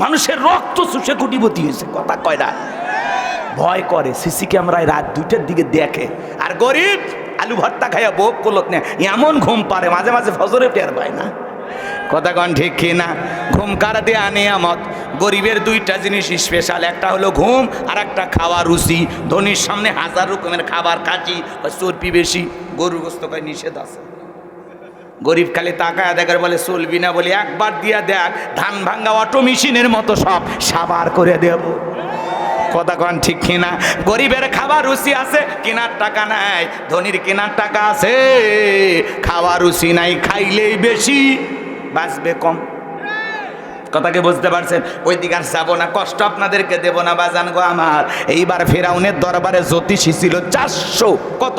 মানুষের রক্ত চুষে কুটিপতি হয়েছে, কথা কয় না। ভয় করে, সিসি ক্যামেরায় রাত দুইটার দিকে দেখে। আর গরিব আলু ভর্তা খাইয়া বোক কলত না, এমন ঘুম পারে, মাঝে মাঝে ফজরে টের পায় না। কথা কন ঠিক কি না? ঘুম কারা দিয়ে আনে আমত গরিবের দুইটা জিনিস স্পেশাল একটা হলো ঘুম, আর একটা খাওয়া রুচি। ধনির সামনে হাজার রকমের খাবার বা চর্বি বেশি, গরুর গোস্ত নিষেধ আছে। গরিব খালি তাকায় দেখার বলে, চলবি না বলে, একবার দিয়া দেখ, ধান ভাঙ্গা অটো মেশিনের মতো সব সাবার করে দেব। কথা কন ঠিক কিনা? গরিবের খাবার রুচি আছে, কেনার টাকা নাই, ধনির কেনার টাকা আছে, খাওয়ার রুচি নাই, খাইলেই বেশি, বাঁচবে কম। কথাকে বুঝতে পারছেন? ওই দিকে আর যাব না, কষ্ট আপনাদেরকে দেব না বাজান গো আমার। এইবার ফেরাউনের দরবারে জ্যোতিষী ছিল চারশো, কত?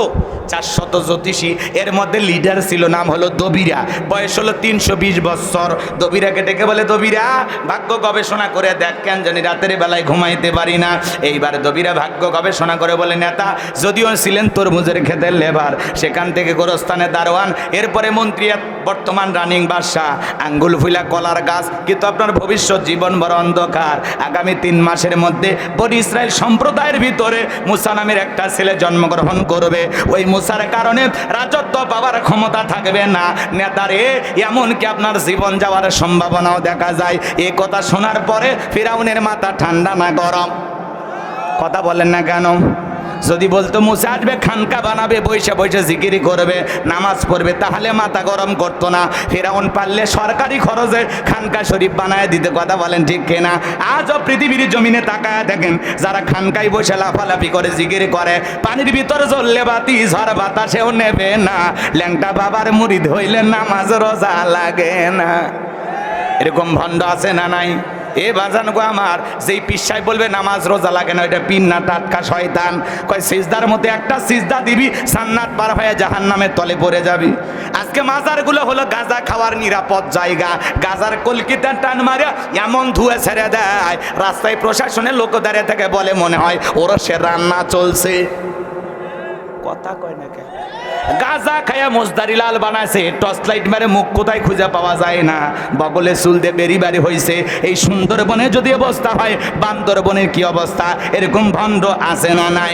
চারশত জ্যোতিষী। এর মধ্যে লিডার ছিল, নাম হলো দবিরা। বয়স হলো তিনশো বিশ বৎসর। দবিরাকে ডেকে বলে, দবিরা, ভাগ্য গবেষণা করে দেখ, কেন জানি রাতের বেলায় ঘুমাইতে পারি না। এইবার দবিরা ভাগ্য গবেষণা করে বলে, নেতা, যদিও ছিলেন তরমুজের ক্ষেতের লেবার, সেখান থেকে গোরস্থানে দারোয়ান, এরপরে মন্ত্রী বর্তমান রানিং বাদশাহ। আঙ্গুল ফুলা কলার গাছ কিন্তু আপনার ভবিষ্যৎ জীবন বড় অন্ধকার। আগামী তিন মাসের মধ্যে বনি ইসরায়েল সম্প্রদায়ের ভিতরে মুসা নামের একটা ছেলে জন্মগ্রহণ করবে। ওই মুসার কারণে রাজত্ব পাওয়ার ক্ষমতা থাকবে না। নেতারে, এমনকি আপনার জীবন যাওয়ার সম্ভাবনাও দেখা যায়। এ কথা শোনার পরে ফিরাউনের মাথা ঠান্ডা না গরম। কথা বলেন না কেন? যদি বলতো, মুসা আসবে, খানকা বানাবে, বৈশে বৈশে জিকিরি করবে, নামাজ পড়বে, তাহলে মাথা গরম করতো না। ফেরাউন পারলে সরকারি খরচে খানকা শরীফ বানায় দিতে। কথা বলেন ঠিক কিনা? আজও পৃথিবীর জমিনে তাকায় দেখেন, যারা খানকায় বসে লাফালাফি করে, জিকিরি করে, পানির ভিতরে জ্বললে বাতি, ঝড় বাতাসেও নেবে না। ল্যাংটা বাবার মুড়ি ধইলে নামাজ রোজা লাগে না। এরকম ভণ্ড আছে না নাই? এ বাজান গো আমার, যেই পিসাই বলবে নামাজ রোজা লাগে না, ওইটা পিন্না টাটকা শয়তান। কয়, সিজদার মধ্যে একটা সিজদা দিবি, সান্নাত পার হয়ে জাহান নামের তলে পড়ে যাবি। আজকে মাজারগুলো হলো গাঁজা খাওয়ার নিরাপদ জায়গা। গাজার কলকিতার টান মারে, এমন ধুয়ে ছেড়ে দেয়। রাস্তায় প্রশাসনের লোক দাঁড়িয়ে থেকে বলে মনে হয় ওরা সে রান্না চলছে। কথা কয় না কেন? গাজা খায়া মোজদারি লাল বানাইছে, টর্চ লাইট মেরে মুখ কোথায় খুঁজে পাওয়া যায় না। বগলে চুল দিয়ে বেরি বাড়ি হয়েছে এই সুন্দরবনে যদি অবস্থা হয়, বান্দরবনের কি অবস্থা? এরকম ভণ্ড আছে না নাই?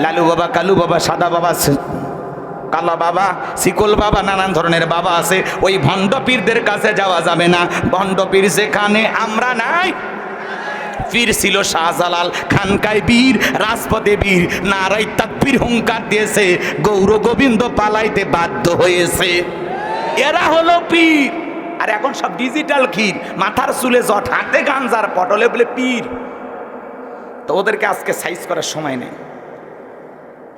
লালু বাবা, কালু বাবা, সাদা বাবা কালা বাবা, শিকল বাবা, নানান ধরনের বাবা আছে। ওই ভণ্ড পীরদের কাছে যাওয়া যাবে না। ভণ্ড পীর যেখানে, আমরা নাই। পীর ছিল শাহজালাল। খানকায় বীর, রাজপথে বীর। নারাই তাকবীর হুঙ্কার দিয়েছে, গৌর গোবিন্দ পালাইতে বাধ্য হয়েছে। এরা হলো পীর। আর এখন সব ডিজিটাল ক্ষীর। মাথার চুলে জট, হাতে গাঞ্জার পটলে বলে পীর। তো ওদেরকে আজকে সাইজ করার সময় নেই।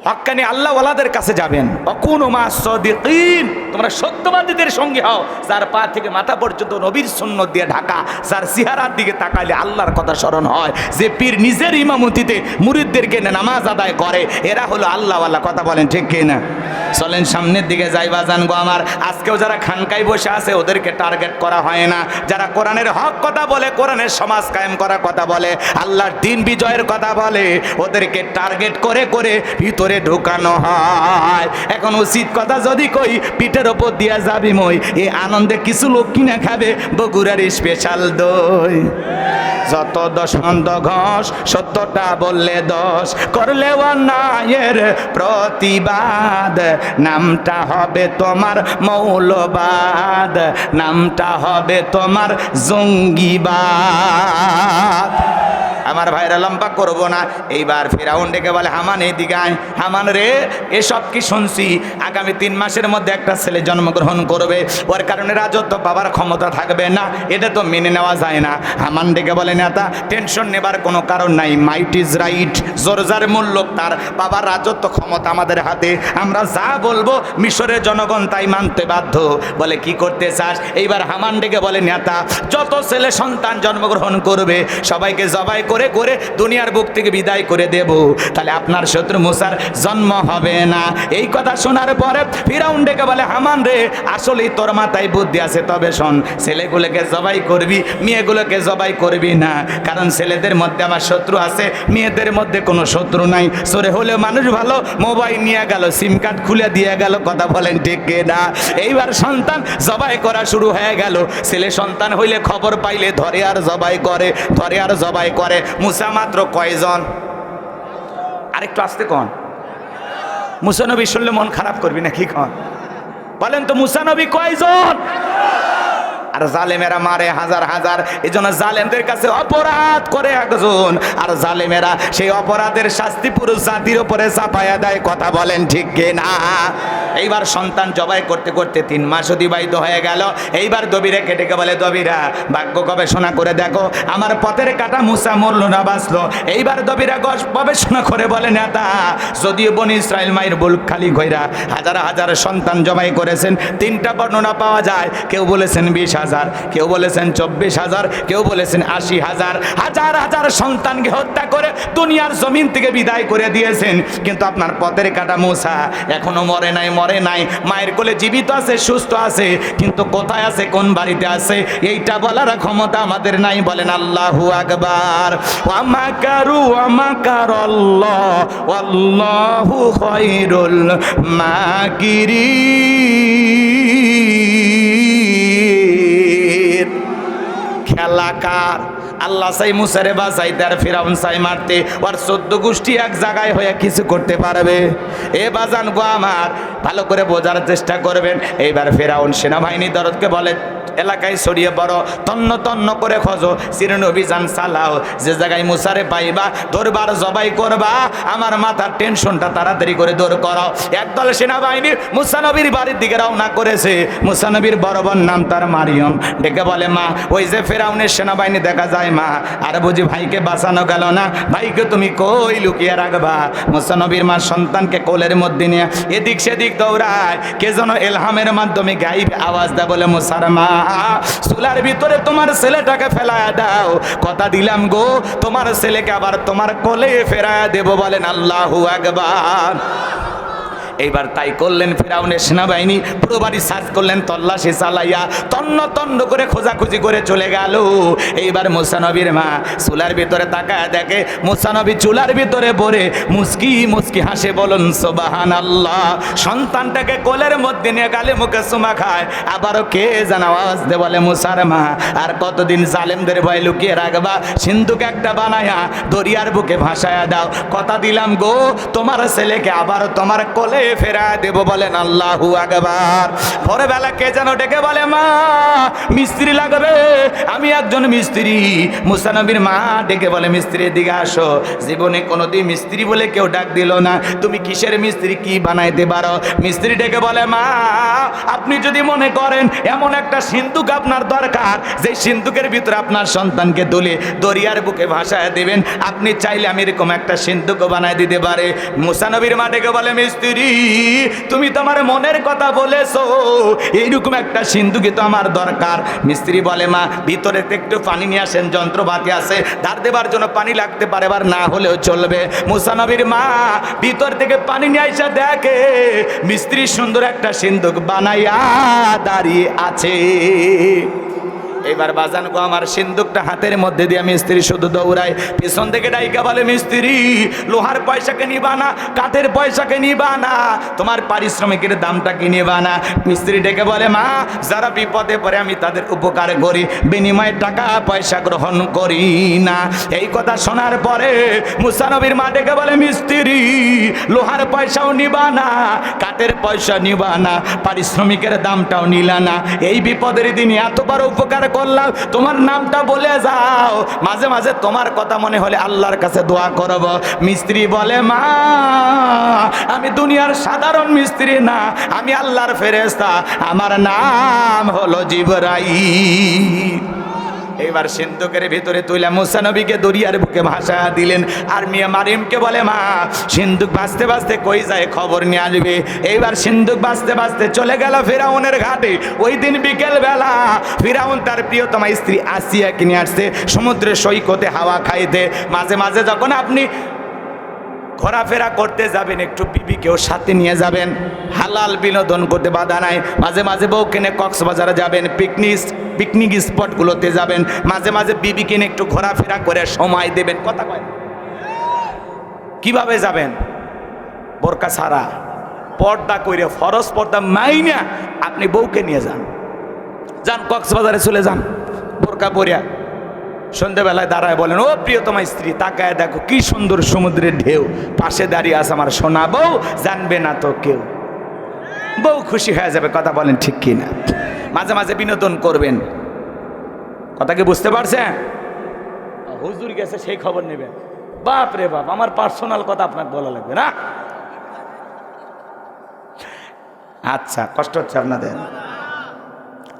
হক্কানি আল্লাহওয়ালাদের কাছে যাবেন। অকুন মা সদিকিন। তোমরা সত্যবাদীদের সঙ্গে হও। যার পা থেকে মাথা পর্যন্ত নবীর সৈন্য দিয়ে ঢাকা, যার সিহারার দিকে তাকালে আল্লাহর কথা স্মরণ হয়। যে পীর নিজের ইমামতিতে মুরিদদেরকে নামাজ আদায় করে, এরা হলো আল্লাহওয়াল্লাহ কথা বলেন ঠিক কি না চলেন সামনের দিকে যাই বাজান গো আমার। আজকেও যারা খানকায় বসে আছে, ওদেরকে টার্গেট করা হয় না। যারা কোরআনের হক কথা বলে, কোরআনের সমাজ কায়েম করার কথা বলে, আল্লাহর দিন বিজয়ের কথা বলে, ওদেরকে টার্গেট করে করে ভিতরে ঢোকানো হয়। এখন উচিত কথা যদি কই, পিঠের ওপর দিয়া যাবি মই। এই আনন্দে কিছু লোক কিনে খাবে, বগুড়ার স্পেশাল দই। যত দশমন্দ ঘষ, সত্যটা বললে দশ করলে অন্যায়ের প্রতিবাদ। নামটা হবে তোমার মৌলবাদ নামটা হবে তোমার জঙ্গিবাদ। আমার ভাইরা লম্বা করব না। এইবার ফেরাউন ডেকে বলে, হামান এইদিকে আয়। হামান রে, এসব কি শুনছি? আগামী তিন মাসের মধ্যে একটা ছেলে জন্মগ্রহণ করবে। ওর কারণে রাজত্ব পাবার ক্ষমতা থাকবে না। এটা তো মেনে নেওয়া যায় না। হামান ডেকে বলে, নেতা টেনশন নেবার কোনো কারণ নাই। মাইট ইজ রাইট জোরজার মূল্য তার বাবার রাজত্ব ক্ষমতা আমাদের হাতে। আমরা যা বলব মিশরের জনগণ তাই মানতে বাধ্য। বলে, কি করতে চাস? এইবার হামান ডেকে বলে, নেতা, যত ছেলে সন্তান জন্মগ্রহণ করবে, সবাইকে জবাই করে করে দুনিয়ার বুক থেকে বিদায় করে দেব। তাহলে আপনার শত্রু মুসার জন্ম হবে না। এই কথা শোনার পরে ফিরাউন ডেকে বলে, হামান রে, আসলেই তোর মাথায় বুদ্ধি আছে। তবে শোন, ছেলেগুলোকে জবাই করবি, মেয়েগুলোকে জবাই করবি না। কারণ ছেলেদের মধ্যে আমার শত্রু আছে, মেয়েদের মধ্যে কোনো শত্রু নাই। সরে হলেও মানুষ ভালো, মোবাইল নিয়ে গেল, সিম কার্ড খুলে দিয়ে গেল, কথা বলেন ঠিক না এইবার সন্তান জবাই করা শুরু হয়ে গেল। ছেলে সন্তান হইলে খবর পাইলে ধরে আর জবাই করে, ধরে আর জবাই করে। মুসা মাত্র কয়জন? আরেকটু আসতে কন। মুসানবী শুনলে মন খারাপ করবি না কি কন? বলেন তো মুসানবী কয়জন? আর জালেমেরা মারে হাজার হাজার। এই জন্য জালেমদের কাছে অপরাধ করে একজন। আর জালেমেরা সেই অপরাধের শাস্তি পুরো জাতির উপরে চাপায়া দেয়, কথা বলেন ঠিক না? এইবার সন্তান জবাই করতে করতে তিন মাস অতিবাহিত হয়ে গেল। এইবার দবিরে কেটে বলে, দবিরা, ভাগ্য গবেষণা করে দেখো, আমার পথের কাটা মুসা মরল না, বাঁচলো। এইবার দবিরা গবেষণা করে বলে, নেতা, যদিও বন ইসরায়েল মায়ের বুল খালি ঘইরা হাজার হাজার সন্তান জবাই করেছেন, তিনটা বর্ণনা পাওয়া যায়। কেউ বলেছেন বিশ হাজার, কেউ বলেছেন চব্বিশ হাজার, কেউ বলেছেন আশি হাজার হাজার হাজার সন্তানকে হত্যা করে দুনিয়ার জমিন থেকে বিদায় করে দিয়েছেন। কিন্তু আপনার পথের কাটা মুসা এখনও মরে নাই মরে নাই। মায়ের কোলে জীবিত আছে, সুস্থ আছে, কিন্তু কোথায় আছে, কোন বাড়িতে আছে, এইটা বলার ক্ষমতা আমাদের নাই, বলেন আল্লাহু আকবার। ওয়ামাকারু ওয়ামাকার আল্লাহ মাকিরিন। আল্লাহ সাই মুসারে বাঁচাইতে তার ফিরাউন সাই মারতে। ওর চোদ্দ গোষ্ঠী এক জায়গায় হয়ে কিছু করতে পারবে। এ বাজান গো আমার, ভালো করে বোঝার চেষ্টা করবেন। এইবার ফেরাউন সেনাবাহিনী দরদকে বলে এলাকায় ছড়িয়ে বড় তন্ন তন্ন করে খোঁজো। সিরেন অভিযান চালাও। যে জায়গায় মুসারে পাইবা দরবার জবাই করবা, আমার মাথার টেনশনটা তাড়াতাড়ি করে দূর করো। একদল সেনাবাহিনী মুসানবীর বাড়ির দিকে রওনা করেছে। মুসানবীর বড় বোন নাম তার মারিয়ম। ডেকে বলে, মা, ওই যে ফেরাউনের সেনাবাহিনী দেখা যায়, মা। আর বুঝি ভাইকে বাঁচানো গেল না? ভাইকে তুমি কই লুকিয়ে রাখবা? মুসানবীর মা সন্তানকে কোলের মধ্যে নিয়ে এদিক সেদিক দৌড়ায়। কে যেন এলহামের মাধ্যমে গাইব, আওয়াজ দেয় বলে, মুসার মা চুলার ভিতরে তোমার ছেলেটাকে ফেলায় দাও। কথা দিলাম গো, তোমার ছেলেকে আবার তোমার কোলে ফেরায় দেব বলেন আল্লাহু আকবার। এইবার তাই করলেন ফেরাউনের সেনাবাহিনী, পুরো বাড়ি সার্চ করলেন, তল্লাশি চালাইয়া তন্ন তন্ন করে খোঁজাখুঁজি করে চলে গেল। এইবার মুসানবীর মা চুলার ভিতরে তাকায় দেখে মুসানবী চুলার ভিতরে পড়ে, মুস্কি মুস্কি হাসে বলুন সোবাহান আল্লাহ সন্তানটাকে কোলের মধ্যে নিয়ে গালে মুখে সুমা খায়। আবারও কে যেন আওয়াজ দে বলে, মুসার মা, আর কতদিন জালেমদের ভয় লুকিয়ে রাখবা? সিন্ধুকে একটা বানায়া দরিয়ার বুকে ভাসায়া দাও। কথা দিলাম গো, তোমার ছেলেকে আবার তোমার কোলে দেব বলেন কে যেন ডেকে বলে, মা, মিস্ত্রি লাগবে। আমি একজন মিস্ত্রি। মুসানবীর মা ডেকে বলে মিস্ত্রির দিকে আসো। জীবনে কোনোদিন মিস্ত্রি বলে কেউ ডাক দিল না। তুমি কিসের মিস্ত্রি? কি বানাইতে পারো? মিস্ত্রি ডেকে বলে, মা, আপনি যদি মনে করেন, এমন একটা সিন্ধুক আপনার দরকার। যে সিন্ধুকের ভিতরে আপনার সন্তানকে তুলে দরিয়ার বুকে ভাসায় দেবেন। আপনি চাইলে আমি এরকম একটা সিন্ধুক বানায় দিতে পারে। মুসানবীর মা ডেকে বলে, মিস্ত্রি তুমি তোমার মনের কথা বলেছ। এইরকম একটা সিন্ধুকে তো আমার দরকার। মিস্ত্রি বলে, মা ভিতরে একটু পানি নিয়ে আসেন, যন্ত্রপাতি আছে। ধার দেবার জন্য পানি লাগতে পারে এবার না হলেও চলবে। মুসানবীর মা, ভিতর থেকে পানি নিয়ে আসা দেখে, মিস্ত্রি সুন্দর একটা সিন্ধুক বানাইয়া দাঁড়িয়ে আছে। এবার বাজান গো, আমার সিন্দুকটা হাতের মধ্যে দিয়ে মিস্ত্রি শুধু দৌড়ায়। পিছন থেকে ডাইকা বলে, মিস্ত্রি, লোহার পয়সাকে নিবা না, কাঠের পয়সাকে নিবা না, তোমার পারিশ্রমিকের দামটা কি নিবা না? মিস্ত্রি ডেকে বলে, মা, যারা বিপদে পড়ে, আমি তাদের উপকার করি, বিনিময়ে টাকা পয়সা গ্রহণ করি না। এই কথা শোনার পরে মুসানবীর মা ডেকে বলে, মিস্ত্রি, লোহার পয়সাও নিবা না, কাঠের পয়সা নিবা না, পারিশ্রমিকের দামটাও নিলা না। এই বিপদের দিনে এত বড় উপকার করলাম, তোমার নামটা বলে যাও। মাঝে মাঝে তোমার কথা মনে হলে আল্লাহর কাছে দোয়া করব। মিস্ত্রি বলে, মা, আমি দুনিয়ার সাধারণ মিস্ত্রি না, আমি আল্লাহর ফেরেস্তা আমার নাম হলো জিবরাই এইবার সিন্ধুকের ভিতরে তুইলা মুসা নবীকে দরিয়ার বুকে ভাষা দিলেন। আর মিয়া মারিমকে বলে, মা, সিন্ধুক বাঁচতে বাঁচতে কই যায় খবর নিয়ে আসবে? এইবার সিন্ধুক বাঁচতে বাঁচতে চলে গেল ফেরাউনের ঘাটে। ওই দিন বিকেল বেলা ফিরাউন তার প্রিয়তমা স্ত্রী আসিয়া কিনে আসছে সমুদ্রের সৈকতে হাওয়া খাইতে। মাঝে মাঝে যখন আপনি ঘোরাফেরা করতে যাবেন, একটু বিবিকেও সাথে নিয়ে যাবেন। হালাল বিনোদন করতে বাধা নাই। মাঝে মাঝে বউ কিনে কক্সবাজারে যাবেন, পিকনিক পিকনিক স্পটগুলোতে যাবেন, মাঝে মাঝে বিবি কিনে একটু ঘোরাফেরা করে সময় দেবেন। কথা কয়। কীভাবে যাবেন? বোরকা ছাড়া। পর্দা কইরে, ফরজ পর্দা মাইনা আপনি বউকে নিয়ে যান। যান, কক্সবাজারে চলে যান। বোরকা পরিয়া সন্ধ্যেবেলায় দাঁড়ায় বলেন, ও প্রিয়তমা স্ত্রী, তাকায় দেখো, কি সুন্দর সমুদ্রের ঢেউ। পাশে দাঁড়িয়ে আছে আমার সোনা বউ, জানবে না তো কেউ। বউ খুশি হয়ে যাবে, কথা বলেন ঠিক কি না মাঝে মাঝে বিনোদন করবেন। কথা কি বুঝতে পারছেন? হুজুর গেছে সেই খবর নেবেন বাপ রে বাপ আমার পার্সোনাল কথা আপনাকে বলা লাগবে না? আচ্ছা কষ্ট হচ্ছে আপনাদের।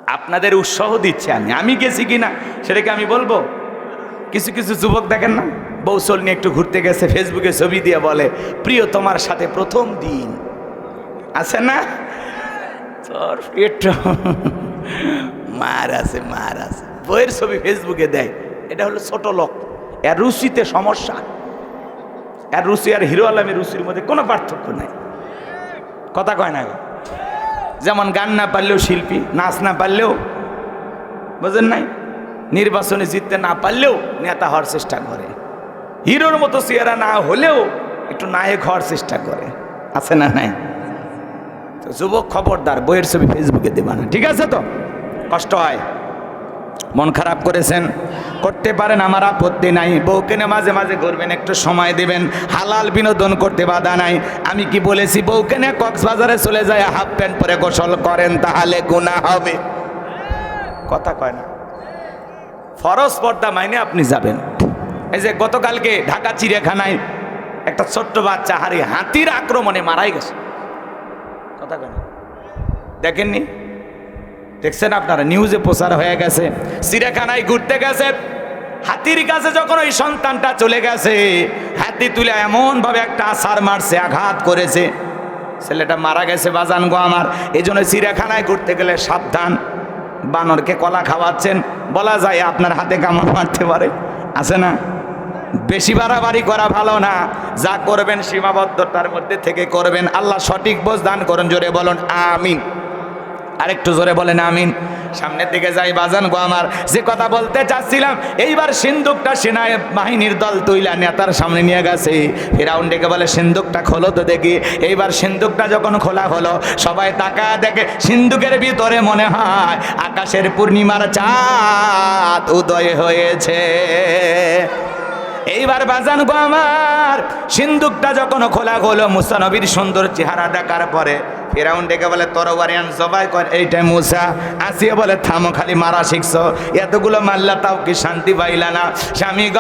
আপনাদের উৎসাহ দিচ্ছে আমি। আমি গেছি কি কিনা সেটাকে আমি বলব? কিছু কিছু যুবক দেখেন না? বৌসল নিয়ে একটু ঘুরতে গেছে ফেসবুকে ছবি দিয়ে বলে প্রিয় তোমার সাথে প্রথম দিন। আছে না? তোর পেট মার আছে মার আছে। বইয়ের ছবি ফেসবুকে দেয়, এটা হলো ছোট লোক, এর রুচিতে সমস্যা। এর রুচি আর হিরো আলমের রুচির মধ্যে কোনো পার্থক্য নাই। কথা কয় না। যেমন গান না পারলেও শিল্পী, নাচ না পারলেও, বুঝেন নাই? নির্বাচনে জিততে না পারলেও নেতা হওয়ার চেষ্টা করে। হিরোর মতো চেহারা না হলেও একটু নায়ক হওয়ার চেষ্টা করে। আছে না নাই? যুবক খবরদার, বইয়ের ছবি ফেসবুকে দেবা না, ঠিক আছে তো? কষ্ট হয়। মন খারাপ করেছেন? করতে পারেন, আমার আপত্তি নাই। বউকে নিয়ে মাঝে মাঝে ঘুরবেন, একটু সময় দেবেন। হালাল বিনোদন করতে বাধা নাই। আমি কি বলেছি, বউকে নিয়ে কক্সবাজারে চলে যায়, হাফ প্যান্ট পরে গোসল করেন, তাহলে গুণা হবে। কথা কয় না। ফরজ পর্দা মাইনে আপনি যাবেন। এই যে গতকালকে ঢাকা চিড়িয়াখানায় একটা ছোট্ট বাচ্চা, হারি হাতির আক্রমণে মারাই গেছে। কথা কয় না দেখেননি? দেখছেন আপনারা? নিউজে প্রচার হয়ে গেছে। চিড়িয়াখানায় ঘুরতে গেছে। হাতির কাছে যখন ওই সন্তানটা চলে গেছে, হাতি তুলে এমন ভাবে একটা আসার মারছে, আঘাত করেছে। ছেলেটা মারা গেছে বাজান গো আমার। এই জন্য চিড়িয়াখানায় ঘুরতে গেলে সাবধান। বানরকে কলা খাওয়াচ্ছেন। বলা যায় আপনার হাতে কামড় মারতে পারে। আছে না? বেশি বাড়াবাড়ি করা ভালো না। যা করবেন সীমাবদ্ধতার মধ্যে থেকে করবেন। আল্লাহ সঠিক বোঝ দান করুন, জোরে বলুন, আমিন। আরেকটু জোরে বলেন, আমিন। সামনের দিকে যাই, বাজান গো আমার। যে কথা বলতে চাচ্ছিলাম, এইবার সিন্ধুকটা সেনায় বাহিনীর দল তুইলা নেতার সামনে নিয়ে গেছে। ফেরাউন ডেকে বলে, সিন্ধুকটা খোলো তো দেখি। এইবার সিন্ধুকটা যখন খোলা হলো, সবাই তাকা দেখে সিন্ধুকের ভিতরে মনে হয় আকাশের পূর্ণিমার চাঁদ উদয় হয়েছে। এইবার বাজান গো আমার। সিন্ধুকটা যখন খোলা হলো মুসানবীর সুন্দর চেহারা দেখার পরে ফেরাউন ডেকে বলে তরবারি আন জবাই কর। এইটাই মুসা আসিয়ে বলে, থামো, খালি মারা শিখছো। এতগুলো মারলা তাও কি শান্তি পাইলা না? স্বামী গ,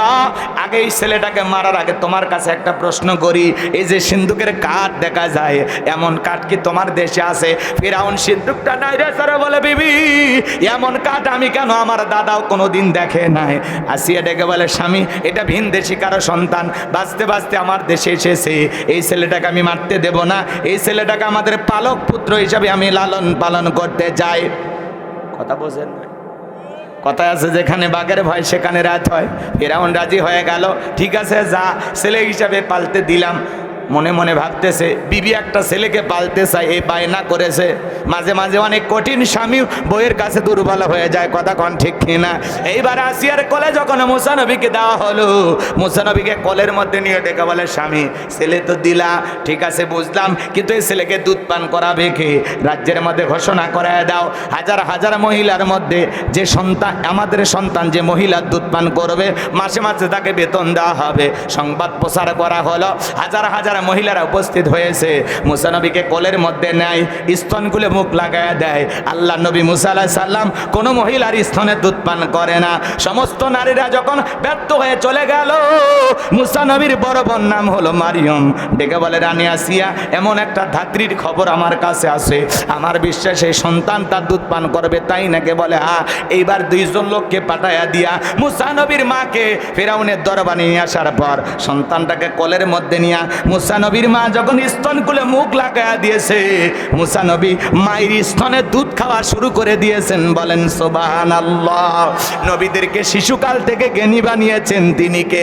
আগে এই ছেলেটাকে মারার আগে তোমার কাছে একটা প্রশ্ন করি। এই যে সিন্ধুকের কাঠ দেখা যায়, এমন কাঠ কি তোমার দেশে আছে? ফেরাউন সিন্ধুকটা নাই রে স্যার বলে, বিবি, এমন কাঠ আমি কেন আমার দাদাও কোনোদিন দেখে নাই? আসিয়া ডেকে বলে, স্বামী, এটা ভিন দেশি, কারও সন্তান। বাঁচতে বাঁচতে আমার দেশে এসেছে। এই ছেলেটাকে আমি মারতে দেব না। এই ছেলেটাকে আমাদের পালক পুত্র হিসাবে আমি লালন পালন করতে যাই। কথা বোঝেন না? কথা আছে যেখানে বাঘের ভয়, সেখানে রাত হয়। ফেরাউন রাজি হয়ে গেল। ঠিক আছে, যা, ছেলে হিসাবে পালতে দিলাম। মনে মনে ভাবতেছে, বিবি একটা ছেলেকে পালতে চায় এই বায়না করেছে। মাঝে মাঝে অনেক কঠিন স্বামী বইয়ের কাছে দুর্বল হয়ে যায়, কথা কন ঠিক কিনা। এইবার আসিয়ার কলে যখন মুসানবীকে দেওয়া হলো মুসানবীকে কলের মধ্যে নিয়ে ডেকে বলে, স্বামী, ছেলে তো দিলা, ঠিক আছে, বুঝলাম, কিন্তু এই ছেলেকে দুধ পান করাবে কে? রাজ্যের মধ্যে ঘোষণা করায় দাও। হাজার হাজার মহিলার মধ্যে যে সন্তান, আমাদের সন্তান যে মহিলার দুধ পান করবে, মাসে মাসে তাকে বেতন দেওয়া হবে। সংবাদ প্রচার করা হলো, হাজার হাজার মহিলারা উপস্থিত হয়েছে মুসানবীকে কোলের মধ্যে নেয়, স্তনগুলো মুখ লাগায়া দেয়। আল্লাহ নবী মুসা আলাহ সাল্লাম কোনো মহিলার স্তনে দুধ পান করে না। সমস্ত নারীরা যখন ব্যর্থ হয়ে চলে গেল, মুসা নবীর বড় বোন নাম হলো মারিয়ম। ডেকে বলে, রানী আসিয়া, এমন একটা ধাত্রীর খবর আমার কাছে আসে আমার বিশ্বাসে সন্তান তার দুধ পান করবে, তাই নাকি বলে হা এইবার দুইজন লোককে পাঠাইয়া দিয়া মুসা নবীর মাকে ফেরাউনের দরবারে নিয়ে আসার পর সন্তানটাকে কোলের মধ্যে নিয়া মুসা নবীর মা যখন স্তন কুলে মুখ লাগায়া দিয়েছে মুসানবী মায়ের স্তনে দুধ খাওয়া শুরু করে দিয়েছেন। বলেন সোবাহান আল্লাহ নবীদেরকে শিশুকাল থেকে জ্ঞানী বানিয়েছেন তিনিকে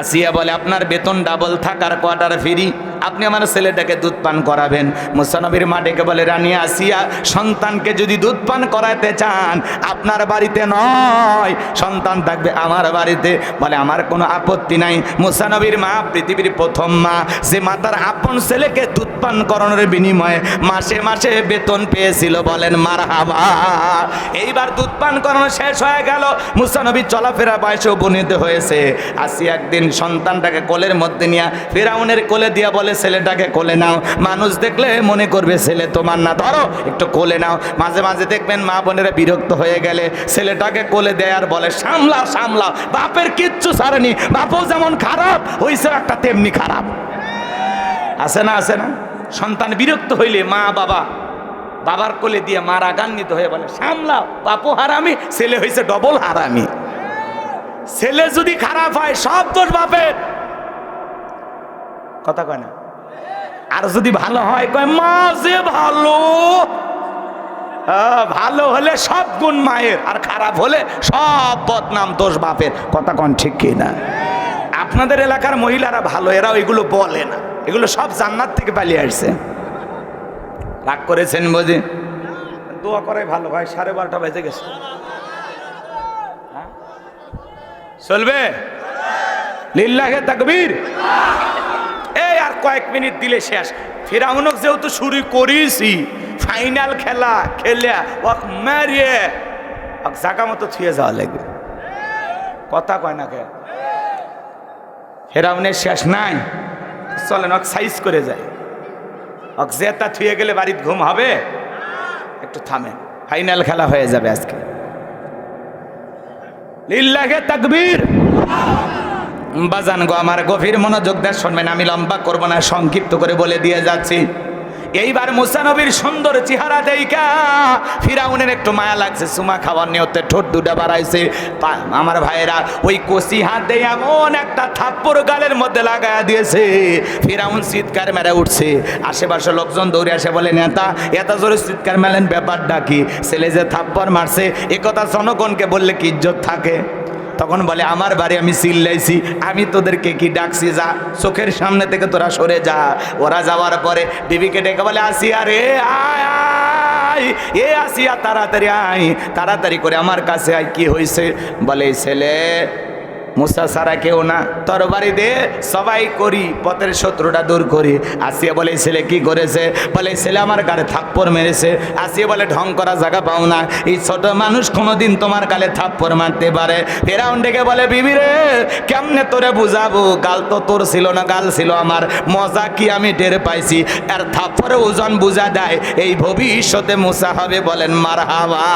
আসিয়া বলে, আপনার বেতন ডাবল থাকার কোয়ার্টার ফ্রি আপনি আমার ছেলেটাকে দুধ পান করাবেন। মুসানবীর মা ডেকে বলে রানী আসিয়া সন্তানকে যদি দুধ পান করাতে চান, আপনার বাড়িতে নয়, সন্তান থাকবে আমার বাড়িতে। বলে, আমার কোনো আপত্তি নাই। মুসানবীর মা, পৃথিবীর প্রথম মা, যে মাতার আপন ছেলেকে দুধ পান করানোর বিনিময়ে মাসে মাসে বেতন পেয়েছিল। বলেন মার এইবার দুধ পান করানো শেষ হয়ে গেল। মুসানবী চলাফেরা বয়সে উপনীত হয়েছে। আসি একদিন সন্তানটাকে কোলের মধ্যে নিয়ে ফেরাউনের কোলে দিয়া বলে ছেলেটাকে কোলে নাও। মানুষ দেখলে মনে করবে ছেলে তোমার না। ধরো, একটু কোলে নাও। মাঝে মাঝে দেখবেন মা বোনেরা বিরক্ত হয়ে গেলে ছেলেটাকে কোলে দেয় আর বলে, সামলাও সামলাও। বাপের কিচ্ছু ছাড়েনি। বাপও যেমন খারাপ, হইছে একটা তেমনি খারাপ। আছে না আছে না? সন্তান বিরক্ত হইলে মা, বাবা, বাবার কোলে দিয়ে মা রাগান্বিত হয়ে বলে, সামলাও বাপু হারামি, ছেলে হয়েছে ডবল হারামি। ছেলে যদি খারাপ হয়, সব দোষ বাপের। কথা কয় না? আর যদি ভালো হয়, কয়, মা যে ভালো। ভালো হলে সব গুণ মায়ের, আর খারাপ হলে সব বদনাম, দোষ বাপের। কথা কন ঠিক কি না? আপনাদের এলাকার মহিলারা ভালো, এরাও এগুলো বলে না। এগুলো সব জান্নাত থেকে পালিয়ে আসছে। রাগ করেছেন বুঝি দোয়া করে ভালো ভাই সাড়ে বারোটা বেজে গেছে। হ্যাঁ? চলবে? লিল্লাহে তাকবীর? কয়েক মিনিট দিলে শেষ। ফেরাউনক যেহেতু শুরু করিছি ফাইনাল খেলা খেলে ওক মারিয়ে ওক জাগা মতো থুয়ে যাওয়া লাগবে। কথা কয় না কে? ফেরাউনের শেষ নাই। চলেন ওক সাইজ করে যায় ওক জেতা থুয়ে গেলে বাড়িতে ঘুম হবে, একটু থামেন। ফাইনাল খেলা হয়ে যাবে আজকে। লিল্লাহে তাকবীর। বাজান গো, আমার গভীর মনোযোগ দেশ শুনবেন, আমি লম্বা করব না, সংক্ষিপ্ত করে বলে দিয়ে যাচ্ছি। এইবার মুসানবীর সুন্দর চেহারা দেইকা ফিরাউনের একটু মায়া লাগছে, সুমা খাওয়ার নিয়তে ঠোঁট দুটা বাড়াইছে। আমার ভাইয়েরা, ওই কষি হাত দিয়ে এমন একটা থাপ্পড় গালের মধ্যে লাগায়া দিয়েছে। ফিরাউন চিৎকার মেরে উঠছে। আশেপাশে লোকজন দৌড়ে আসে বলে, নেতা, এত জোরে চিৎকার মেলেন ব্যাপার ডাকি ছেলে যে থাপ্পড় মারছে একথা কথা জনগণকে বললে কি ইজ্জত থাকে? তখন বলে, আমার বাড়ি আমি চিল্লাইছি আমি তোদেরকে কি ডাকছি, যা, চোখের সামনে থেকে তোরা সরে যা। ওরা যাওয়ার পরে বিবিকে ডেকে বলে, আসিয়া রে, আয় এ আসিয়া তাড়াতাড়ি আয়, তাড়াতাড়ি করে আমার কাছে আয়, কি হয়েছে বলে ছেলে মুসা সারা কেউ না। তরবারি দে সবাই করি, পথের শত্রুটা দূর করি। আসিয়া বলে, ছেলে কি করেছে? বলে, ছেলে আমার গালে থাপ্পড় মেরেছে। আসিয়া বলে, ঢং করা জায়গা পাও না। এই ছোট মানুষ কোনোদিন তোমার গালে থাপ্পড় মারতে পারে। ফেরাউন ডেকে বলে, বিবি রে, কেমনে তোরে বুঝাবো? গাল তো তোর ছিল না, গাল ছিল আমার। মজা কি আমি টের পাইছি? আর থাপ্পড়ে ওজন বুঝা দেয় এই ভবিষ্যতে মুসা হবে বলেন মার হাওয়া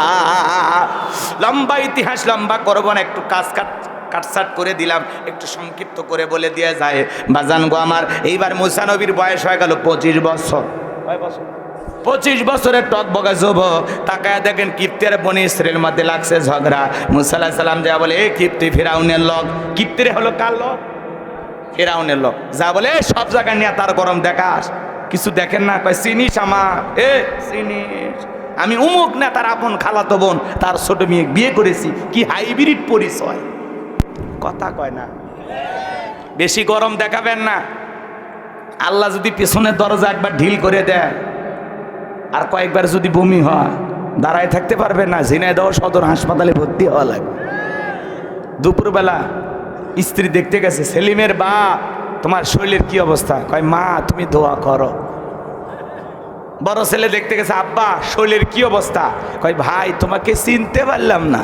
লম্বা ইতিহাস লম্বা করব না, একটু কাজ কাট কাটসাট করে দিলাম একটু সংক্ষিপ্ত করে বলে দিয়ে যায় বাজান গো আমার এইবার মুসানবীর বয়স হয়ে গেল পঁচিশ বছর। কয় বছর? পঁচিশ বছরের টক বগা যুবক তাকায় দেখেন কিপ্তের বনি স্ত্রীর মধ্যে লাগছে ঝগড়া। মুসাল্লাহ সাল্লাম যা বলে এ কিপ্তি ফিরাউনের লোক। কিপ্তিরে হলো কার লোক? ফেরাউনের লোক। যা বলে "এ, সব জায়গায় নিয়ে তার গরম দেখাস। কিছু দেখেন না? কয় চিনিস আমার? এ চিনিস। আমি উমুক না তার আপন খালাতো বোন তার ছোট মেয়ে বিয়ে করেছি। কি হাইব্রিড পরিচয়। কথা কয় না। বেশি গরম দেখাবেন না। আল্লাহ যদি পেছনের দরজা একবার ঢিল করে দেয়, আর কয়েকবার যদি বমি হয়, দাঁড়ায় থাকতে পারবে না, ঝিনাইদহ সদর হাসপাতালে ভর্তি হওয়া লাগবে। দুপুরবেলা স্ত্রী দেখতে গেছে, সেলিমের বা তোমার শরীরের কি অবস্থা? কয়, মা, তুমি দোয়া করো। বড় ছেলে দেখতে গেছে, আব্বা, শরীরের কি অবস্থা? কয়, ভাই, তোমাকে চিনতে পারলাম না।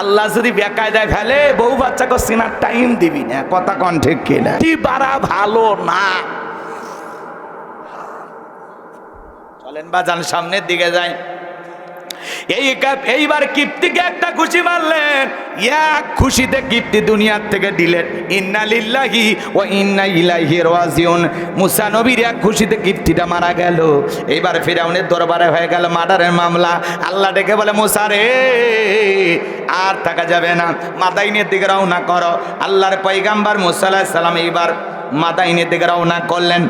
আল্লাহ যদি বেকায়দায় ফেলে, বউ বাচ্চাকে সিনার টাইম দিবি না, কথা কন ঠিক কিনা? কি বাড়া ভালো না। চলেন বা যান সামনের দিকে যাই। এই এইবার কিপ্তিকে একটা খুশি মারলেন। এক খুশিতে কিপ্তি দুনিয়ার থেকে দিলেন। ইন্না লিল্লাহি ও ইন্না ইলাইহি রাজিউন। মুসা নবীর এক খুশিতে কিপ্তিটা মারা গেল। এইবার ফিরাউনের দরবারে হয়ে গেল মার্ডারের মামলা। আল্লাহ ডেকে বলে, মুসা রে, আর থাকা যাবে না। মাদাইনের দিকে রওনা করো। আল্লাহর পয়গাম্বার মুসা আলাইহিস সালাম এইবার মাদাইনের দিকে রওনা করলেন।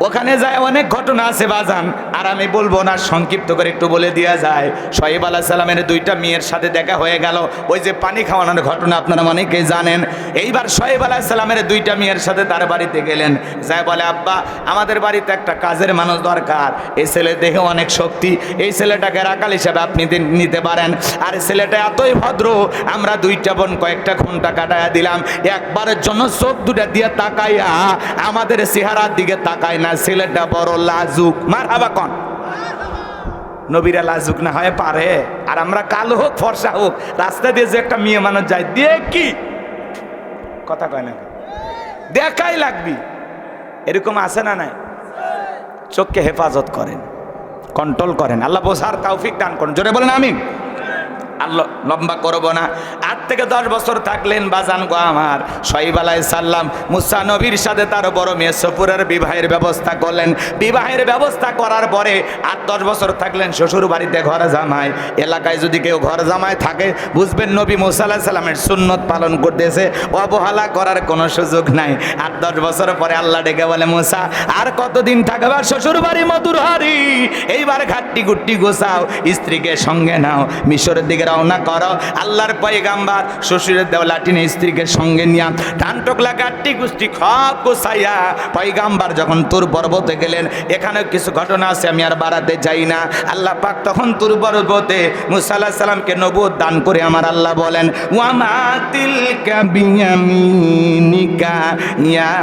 ওখানে যায়, অনেক ঘটনা আছে বাজান। আর আমি বলব না, সংক্ষিপ্ত করে একটু বলে দেওয়া যায়। শহীব আলাহ সাল্লামের দুইটা মেয়ের সাথে দেখা হয়ে গেল। ওই যে পানি খাওয়ানোর ঘটনা আপনারা অনেকেই জানেন। এইবার শহীব আলাহ সালামের দুইটা মেয়ের সাথে তার বাড়িতে গেলেন। যায় বলে, আব্বা, আমাদের বাড়িতে একটা কাজের মানুষ দরকার। এই ছেলে দেখে অনেক শক্তি। এই ছেলেটাকে রাখাল হিসাবে আপনি নিতে পারেন। আর ছেলেটা এতই ভদ্র, আমরা দুইটা বোন কয়েকটা ঘণ্টা কাটাইয়া দিলাম। একবারের জন্য চোখ দুটা দিয়ে তাকাইয়া আমাদের চেহারার দিকে তাকায় না। ছেলেটা বড় লাজুক। মার হাবা কন। নবীরা লাজুক না, হয় পারে। আর আমরা কালো হোক, ফর্সা হোক, রাস্তা দিয়ে যে একটা মেয়ে মানুষ যায় দেখি কথা কয় না দেখাই লাগবি। এরকম আছে না নাই? চোখকে হেফাজত করেন কন্ট্রোল করেন। আল্লাহ বোঝার তৌফিক দান করেন। জোরে বলেন আমিন। আল্লাহ লম্বা করব না। আট থেকে দশ বছর থাকলেন বাজান গো আমার। আলাই সাল্লাম মুসা নবীর সাথে তার বড় মেয়ে সপুরের বিবাহের ব্যবস্থা করলেন। বিবাহের ব্যবস্থা করার পরে আট দশ বছর থাকলেন শ্বশুর বাড়িতে ঘর জামাই। এলাকায় যদি কেউ ঘর জামায় থাকে, বুঝবেন নবী মুসা আলাহ সাল্লামের সুন্নত পালন করতেছে। অবহেলা করার কোনো সুযোগ নাই। আট দশ বছর পরে আল্লাহ ডেকে বলে, মুসা, আর কতদিন থাকবে? শ্বশুর বাড়ি মধুর হারি এইবার ঘাটটি গুট্টি গোছাও, স্ত্রীকে সঙ্গে নাও। মিশরের দিকে রওনা করো। আল্লাহর পয়গাম্বার শ্বশুরের দেওয়া লাটিনে স্ত্রীকে সঙ্গে নিয়া টান টকলা গাট্টি গুষ্টি খব গোছাইয়া পয়গাম্বার যখন তুর পর্বতে গেলেন এখানে কিছু ঘটনা আছে, আমি আর বাড়াতে যাই না। আল্লাহ পাক তখন তুর পর্বতে মুসাল্লাহ সাল্লামকে নবুদ দান করে আমার আল্লাহ বলেন ওয়ামাতিল কাবিয়ামিনিকা ইয়া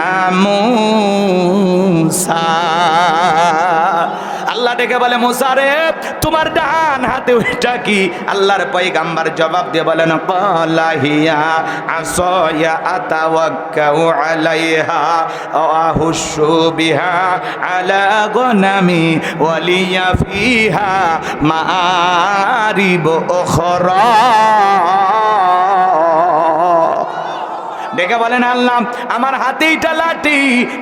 মুসা। আল্লাহ ডেকে বলে মুসারে তোমার ডান হাতে ওইটা কি? আল্লাহর পয়গাম্বার জবাব দিয়ে বলেন কলাহিয়া আসয়া আতাওয়াক্কাউ আলাইহা আহুশু বিহা আলা গনামি ওয়ালিয়া ফিহা মারিব উখরা। ডেকে বলেন, আল্লাহ, আমার হাতে এইটা লাঠি,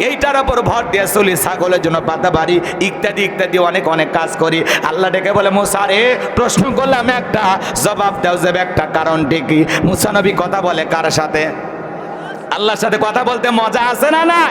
এইটার ওপর ভর দিয়ে চলি ছাগলের জন্য পাতা বাড়ি, ইত্যাদি ইত্যাদি অনেক অনেক কাজ করি। আল্লাহ ডেকে বলে মুসারে প্রশ্ন করলাম একটা, জবাব দেও যাবে একটা কারণ ঠিকই মুসানবী কথা বলে কার সাথে? আল্লাহর সাথে কথা বলতে মজা আছে না না